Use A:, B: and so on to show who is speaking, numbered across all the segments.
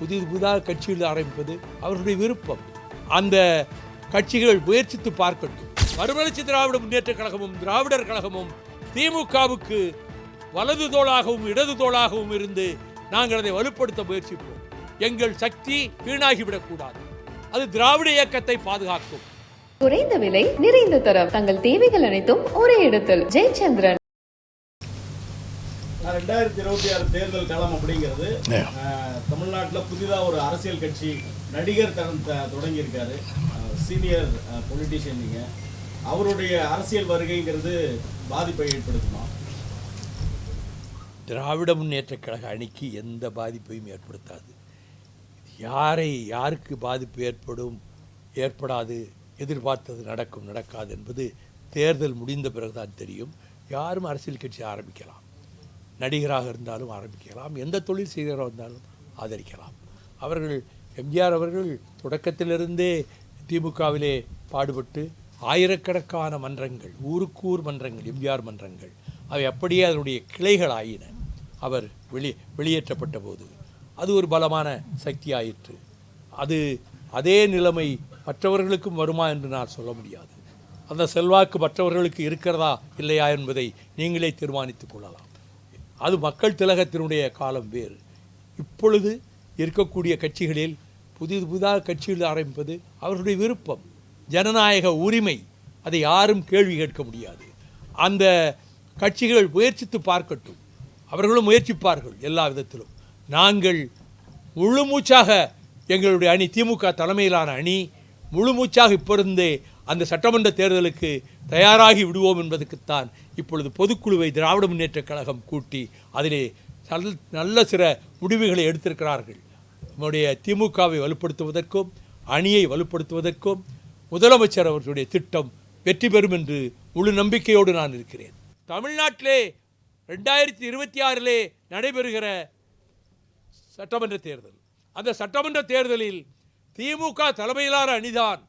A: புதிது புதிதாக கட்சிகள் ஆரம்பிப்பது அவர்களுடைய விருப்பம். அந்த கட்சிகள் முயற்சித்து பார்க்கட்டும். மறுமலர்ச்சி திராவிட முன்னேற்ற கழகமும் திராவிடர் கழகமும் திமுகவுக்கு வலது தோளாகவும் இடது தோளாகவும் இருந்து நாங்கள் அதை வலுப்படுத்த முயற்சிப்போம். எங்கள் சக்தி வீணாகிவிடக்கூடாது. அது திராவிட இயக்கத்தை பாதுகாக்கும்.
B: குறைந்த விலை நிறைந்த தரம். தங்கள் தேவைகள் அனைத்தும் ஒரே இடத்தில். ஜெயச்சந்திரன்.
C: ரெண்டாயிரத்தி இருபத்தி ஆறு தேர்தல் களம் அப்படிங்கிறது தமிழ்நாட்டுல புதிதா ஒரு அரசியல் கட்சி நடிகர் தரம் தொடங்கியிருக்காரு. சீனியர் பொலிட்டீஷியன் நீங்க. அவருடைய அரசியல் வருகைங்கிறது பாதிப்பை ஏற்படுத்துமா?
A: திராவிட முன்னேற்ற கழக அணிக்கு எந்த பாதிப்பையும் ஏற்படுத்தாது. யாரை யாருக்கு பாதிப்பு ஏற்படும் ஏற்படாது எதிர்பார்த்தது நடக்கும் நடக்காது என்பது தேர்தல் முடிந்த பிறகுதான் தெரியும். யாரும் அரசியல் கட்சி ஆரம்பிக்கலாம். நடிகராக இருந்தாலும் ஆரம்பிக்கலாம். எந்த தொழில் செய்கிறவராக இருந்தாலும் ஆதரிக்கலாம். அவர்கள் எம்ஜிஆர் அவர்கள் தொடக்கத்திலிருந்தே திமுகவிலே பாடுபட்டு ஆயிரக்கணக்கான மன்றங்கள் ஊருக்கூர் மன்றங்கள் எம்ஜிஆர் மன்றங்கள் அவை அப்படியே அதனுடைய கிளைகள் ஆயின அவர் வெளி வெளியேற்றப்பட்ட போது அது ஒரு பலமான சக்தி ஆயிற்று அது அதே நிலைமை மற்றவர்களுக்கும் வருமா என்று நான் சொல்ல முடியாது. அந்த செல்வாக்கு மற்றவர்களுக்கு இருக்கிறதா இல்லையா என்பதை நீங்களே தீர்மானித்துக் கொள்ளலாம். அது மக்கள் திலகத்தினுடைய காலம் வேறு. இப்பொழுது இருக்கக்கூடிய கட்சிகளில் புதிது புதிதாக கட்சிகள் ஆரம்பிப்பது அவர்களுடைய விருப்பம். ஜனநாயக உரிமை அதை யாரும் கேள்வி கேட்க முடியாது. அந்த கட்சிகள் முயற்சித்து பார்க்கட்டும். அவர்களும் முயற்சிப்பார்கள் எல்லா விதத்திலும். நாங்கள் முழு மூச்சாக எங்களுடைய அணி திமுக தலைமையிலான அணி முழு மூச்சாக அந்த சட்டமன்ற தேர்தலுக்கு தயாராகி விடுவோம் என்பதற்குத்தான் இப்பொழுது பொதுக்குழுவை திராவிட முன்னேற்றக் கழகம் கூட்டி அதிலே நல் நல்ல சில முடிவுகளை எடுத்திருக்கிறார்கள். நம்முடைய திமுகவை வலுப்படுத்துவதற்கும் அணியை வலுப்படுத்துவதற்கும் முதலமைச்சர் அவர்களுடைய திட்டம் வெற்றி பெறும் என்று முழு நம்பிக்கையோடு நான் இருக்கிறேன். தமிழ்நாட்டிலே ரெண்டாயிரத்தி இருபத்தி ஆறிலே நடைபெறுகிற சட்டமன்ற தேர்தல். அந்த சட்டமன்ற தேர்தலில் திமுக தலைமையிலான அணிதான்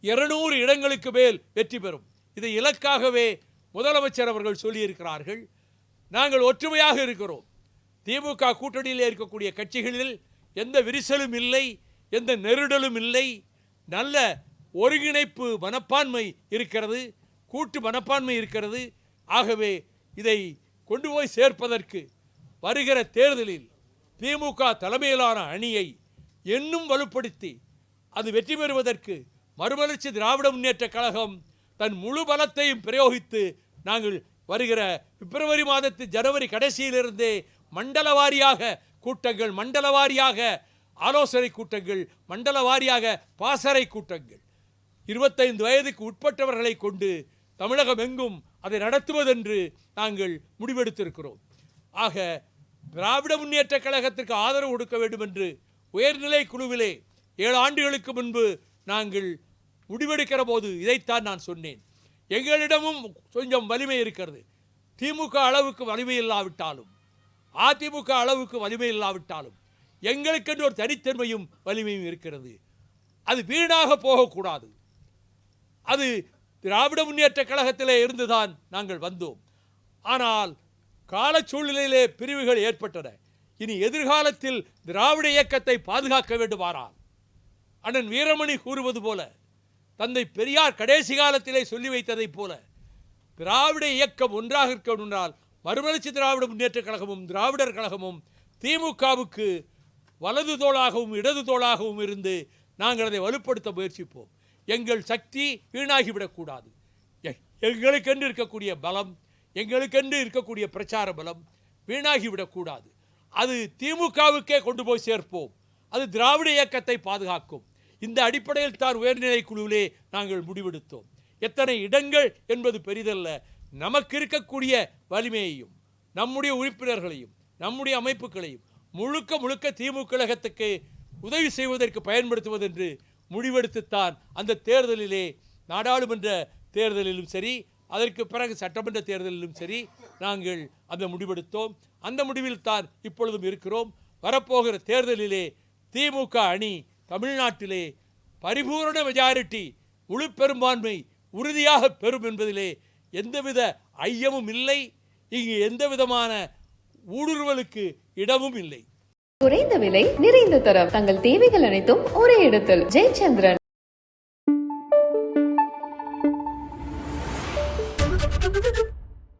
A: இருநூறு இடங்களுக்கு மேல் வெற்றி பெறும். இதை இலக்காகவே முதலமைச்சர் அவர்கள் சொல்லியிருக்கிறார்கள். நாங்கள் ஒற்றுமையாக இருக்கிறோம். திமுக கூட்டணியில் இருக்கக்கூடிய கட்சிகளில் எந்த விரிசலும் இல்லை எந்த நெருடலும் இல்லை. நல்ல ஒருங்கிணைப்பு மனப்பான்மை இருக்கிறது கூட்டு மனப்பான்மை இருக்கிறது. ஆகவே இதை கொண்டு போய் சேர்ப்பதற்கு வருகிற தேர்தலில் திமுக தலைமையிலான அணியை இன்னும் வலுப்படுத்தி அது வெற்றி பெறுவதற்கு மறுமலர்ச்சி திராவிட முன்னேற்ற கழகம் தன் முழு பலத்தையும் பிரயோகித்து நாங்கள் வருகிற பிப்ரவரி மாதத்து ஜனவரி கடைசியிலிருந்தே மண்டல வாரியாக கூட்டங்கள் மண்டல வாரியாக ஆலோசனை கூட்டங்கள் மண்டல வாரியாக பாசறை கூட்டங்கள். இருபத்தைந்து வயதுக்கு உட்பட்டவர்களை கொண்டு தமிழகம் எங்கும் அதை நடத்துவதென்று நாங்கள் முடிவெடுத்திருக்கிறோம். ஆக திராவிட முன்னேற்ற கழகத்திற்கு ஆதரவு கொடுக்க வேண்டும் என்று உயர்நிலை குழுவிலே ஏழு ஆண்டுகளுக்கு முன்பு நாங்கள் முடிவெடுக்கிற போது இதைத்தான் நான் சொன்னேன். எங்களிடமும் கொஞ்சம் வலிமை இருக்கிறது. திமுக அளவுக்கு வலிமை இல்லாவிட்டாலும் அதிமுக அளவுக்கு வலிமை இல்லாவிட்டாலும் எங்களுக்கென்று ஒரு தனித்தன்மையும் வலிமையும் இருக்கிறது. அது வீணாக போகக்கூடாது. அது திராவிட முன்னேற்ற கழகத்திலே இருந்துதான் நாங்கள் வந்தோம். ஆனால் கால சூழ்நிலையிலே பிரிவுகள் ஏற்பட்டன. இனி எதிர்காலத்தில் திராவிட இயக்கத்தை பாதுகாக்க வேண்டுமானால். அண்ணன் வீரமணி கூறுவது போல தந்தை பெரியார் கடைசி காலத்திலே சொல்லி வைத்ததைப் போல திராவிட இயக்கம் ஒன்றாக இருக்க என்றால் மறுமலர்ச்சி திராவிட முன்னேற்ற கழகமும் திராவிடர் கழகமும் திமுகவுக்கு வலது தோளாகவும் இடது தோளாகவும் இருந்து நாங்கள் அதை வலுப்படுத்த முயற்சிப்போம். எங்கள் சக்தி வீணாகிவிடக்கூடாது எங்களுக்கென்று இருக்கக்கூடிய பலம் எங்களுக்கென்று இருக்கக்கூடிய பிரச்சார பலம் வீணாகிவிடக்கூடாது அது திமுகவுக்கே கொண்டு போய் சேர்ப்போம். அது திராவிட இயக்கத்தை பாதுகாக்கும். இந்த அடிப்படையில் தான் உயர்நிலை குழுவிலே நாங்கள் முடிவெடுத்தோம். எத்தனை இடங்கள் என்பது பெரிதல்ல. நமக்கு இருக்கக்கூடிய வலிமையையும் நம்முடைய உறுப்பினர்களையும் நம்முடைய அமைப்புகளையும் முழுக்க முழுக்க திமுக கழகத்துக்கு உதவி செய்வதற்கு பயன்படுத்துவதென்று முடிவெடுத்துத்தான் அந்த தேர்தலிலே நாடாளுமன்ற தேர்தலிலும் சரி அதற்கு பிறகு சட்டமன்ற தேர்தலிலும் சரி நாங்கள் அந்த முடிவெடுத்தோம். அந்த முடிவில் தான் இப்பொழுதும் இருக்கிறோம். வரப்போகிற தேர்தலிலே திமுக அணி தமிழ்நாட்டிலே பரிபூரண மெஜாரிட்டி முழு பெரும்பான்மை உறுதியாக பெறும் என்பதிலே எந்தவித ஐயமும் இல்லை. இங்கு எந்த விதமான ஊடுருவலுக்கு இடமும் இல்லை.
B: குறைந்த விலை நிறைந்த தரம். தங்கள் தேவைகள் அனைத்தும் ஒரே இடத்தில். ஜெயச்சந்திரன்.